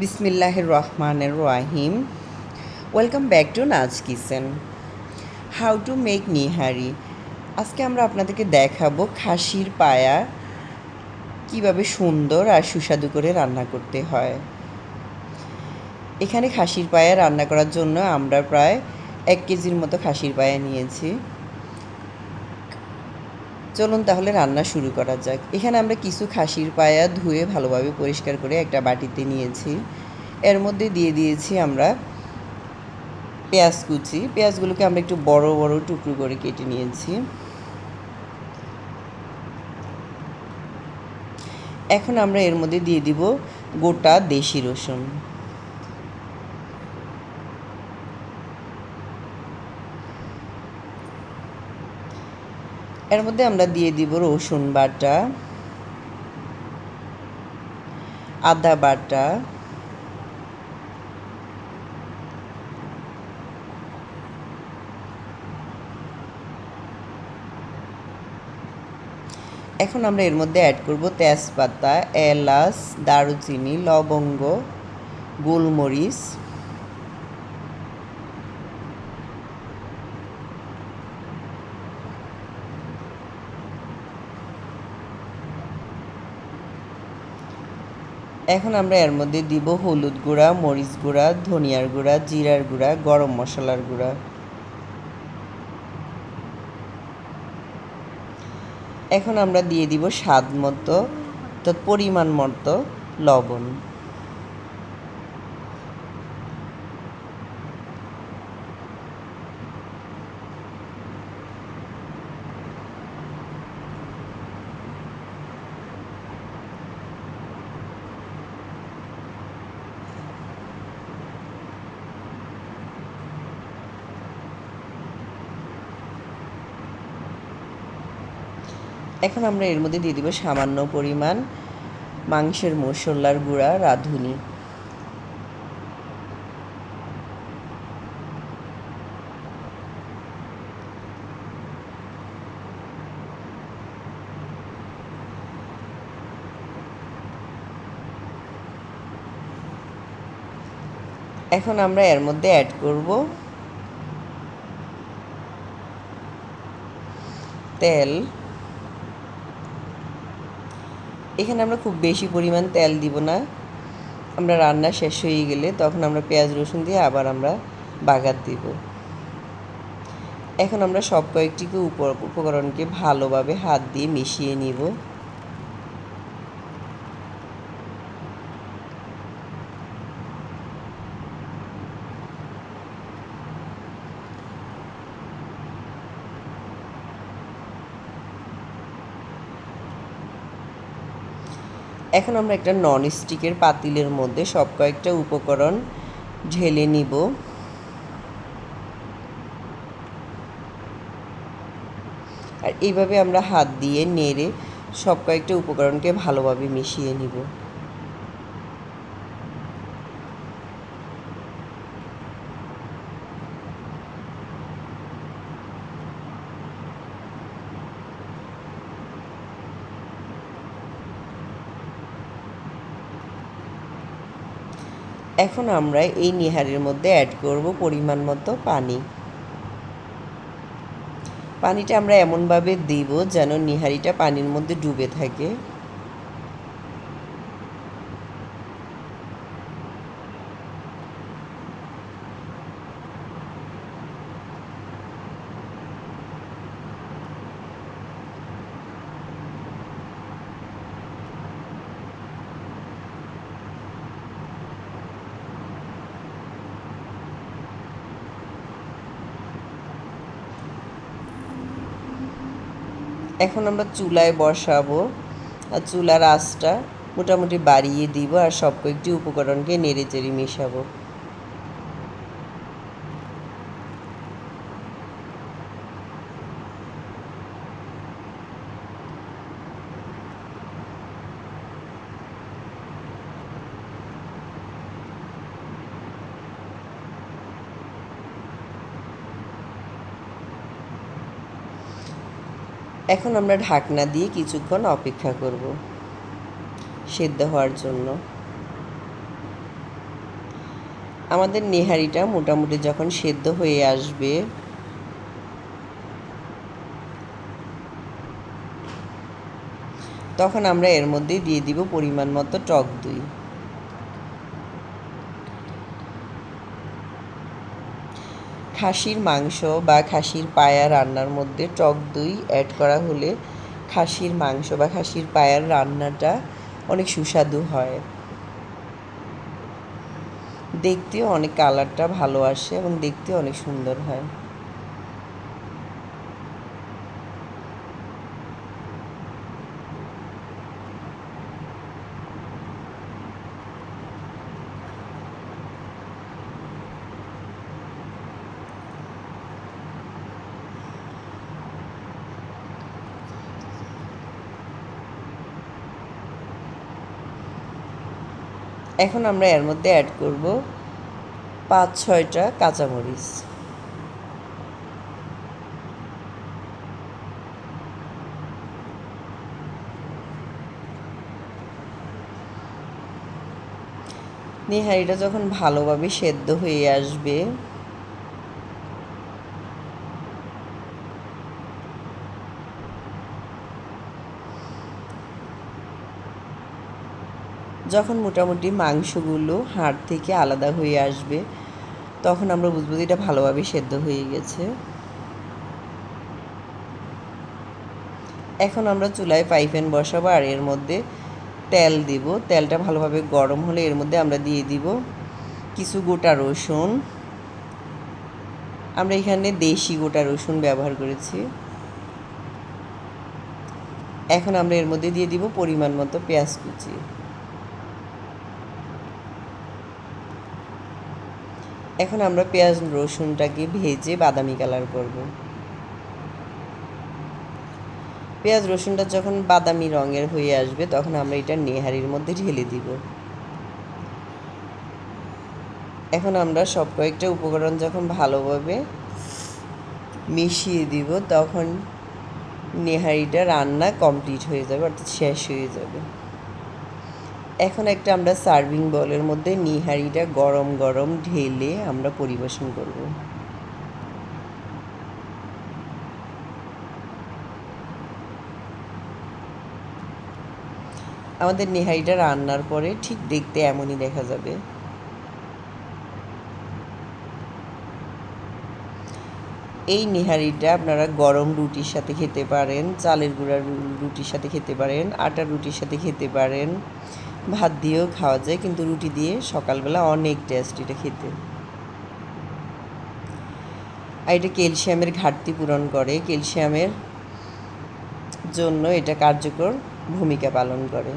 বিসমিল্লাহির রহমানের রাহিম। Welcome back to Naz kitchen how to make nihari আজকে আমরা আপনাদেরকে দেখাবো খাসির পায়া কীভাবে সুন্দর আর সুস্বাদু করে রান্না করতে হয়। এখানে খাসির পায়া রান্না করার জন্য আমরা প্রায় এক কেজির মতো খাসির পায়া নিয়েছি। চলুন তাহলে রান্না শুরু করা যাক। এখানে আমরা কিছু খাসির পায়া ধুয়ে ভালোভাবে পরিষ্কার করে একটা বাটিতে নিয়েছি। এর মধ্যে দিয়ে দিয়েছি আমরা পেঁয়াজ কুচি। পেঁয়াজগুলোকে আমরা একটু বড় বড় টুকরো করে কেটে নিয়েছি। এখন আমরা এর মধ্যে দিয়ে দিব গোটা দেশি রসুন। এর মধ্যে আমরা দিয়ে দিব রসুন বাটা, আদা বাটা, এখন আমরা এর মধ্যে অ্যাড করব তেজপাতা, এলাচ, দারুচিনি, লবঙ্গ, গোলমরিচ এখন আমরা এর মধ্যে দিব হলুদ গুঁড়া, মরিচ গুঁড়া, ধনিয়ার গুঁড়া, জিরার গুঁড়া, গরম মশলার গুঁড়া। এখন আমরা দিয়ে দিব স্বাদ মতো, তো পরিমাণ মতো লবণ। এখন আমরা এর মধ্যে দিয়ে দিব সামান্য পরিমাণ মাংসের মশলার গুঁড়া রাঁধুনি। এখন আমরা এর মধ্যে অ্যাড করব তেল। এখানে আমরা খুব বেশি পরিমাণ তেল দিব না। আমরা রান্না শেষ হয়ে গেলে তখন আমরা পেঁয়াজ, রসুন দিয়ে আবার আমরা বাগার দিব। এখন আমরা সব কয়েকটিকে উপকরণকে ভালোভাবে হাত দিয়ে মিশিয়ে নিব। এখন আমরা একটা নন স্টিকের পাতিলের মধ্যে সব কয়েকটা উপকরণ ঢেলে নিব। আর এইভাবে আমরা হাত দিয়ে নেড়ে সব কয়েকটা উপকরণকে ভালোভাবে মিশিয়ে নিব। এখন আমরা এই নিহারের মধ্যে অ্যাড করব পরিমাণ মতো পানি। পানিটা আমরা এমনভাবে দিব যেন নিহারিটা পানির মধ্যে ডুবে থাকে। এখন আমরা চুলায় বসাবো। আর চুলার আঁচটা মোটামুটি বাড়িয়ে দিব আর সব কয়েকটি উপকরণকে নেড়ে চেড়ে মেশাবো। এখন আমরা ঢাকনা দিয়ে কিছুক্ষণ অপেক্ষা করব সেদ্ধ হওয়ার জন্য। আমাদের নেহারিটা মোটামুটি যখন সেদ্ধ হয়ে আসবে, তখন আমরা এর মধ্যে দিয়ে দিব পরিমাণ মতো টক দই। খাসির মাংস বা খাসির পায়া রান্নার মধ্যে টক দই অ্যাড করা হলে খাসির মাংস বা খাসির পায়ার রান্নাটা অনেক সুস্বাদু হয়। দেখতেও অনেক কালারটা ভালো আসে এবং দেখতেও অনেক সুন্দর হয়। এখন আমরা এর মধ্যে অ্যাড করব পাঁচ, ছয়টা কাঁচামরিচ। নিহারিটা যখন ভালোভাবে সেদ্ধ হয়ে আসবে যখন মোটামুটি মাংসগুলো হাড় থেকে আলাদা হয়ে আসবে, তখন আমরা বুঝব যে এটা ভালোভাবে সেদ্ধ হয়ে গেছে। এখন আমরা চুলায় পাইপেন বসাবো আর এর মধ্যে তেল দিব। তেলটা ভালোভাবে গরম হলে এর মধ্যে আমরা দিয়ে দিব কিছু গোটা রসুন। আমরা এখানে দেশি গোটা রসুন ব্যবহার করেছি। এখন আমরা এর মধ্যে দিয়ে দিব পরিমাণ মতো পেঁয়াজ কুচি। এখন আমরা পেঁয়াজ, রসুনটাকে ভেজে বাদামি কালার করব। পেঁয়াজ, রসুনটা যখন বাদামি রঙের হয়ে আসবে, তখন আমরা এটা নেহারির মধ্যে ঢেলে দিব। এখন আমরা সব কয়েকটা উপকরণ যখন ভালোভাবে মিশিয়ে দিব, তখন নেহারিটা রান্না কমপ্লিট হয়ে যাবে, অর্থাৎ শেষ হয়ে যাবে। এখন একটা আমরা সার্ভিং বলের মধ্যে নিহারিটা গরম গরম ঢেলে আমরা পরিবেশন করব। আমাদের নেহারিটা রান্নার পরে ঠিক দেখতে এমনই দেখা যাবে। এই নিহারিটা আপনারা গরম রুটির সাথে খেতে পারেন, চালের গুঁড়ার রুটির সাথে খেতে পারেন, আটার রুটির সাথে খেতে পারেন। ভাত দিয়েও খাওয়া যায়, কিন্তু রুটি দিয়ে সকালবেলা অনেক টেস্ট এটা খেতে। আর এটা ক্যালসিয়ামের ঘাটতি পূরণ করে, ক্যালসিয়ামের জন্য এটা কার্যকর ভূমিকা পালন করে।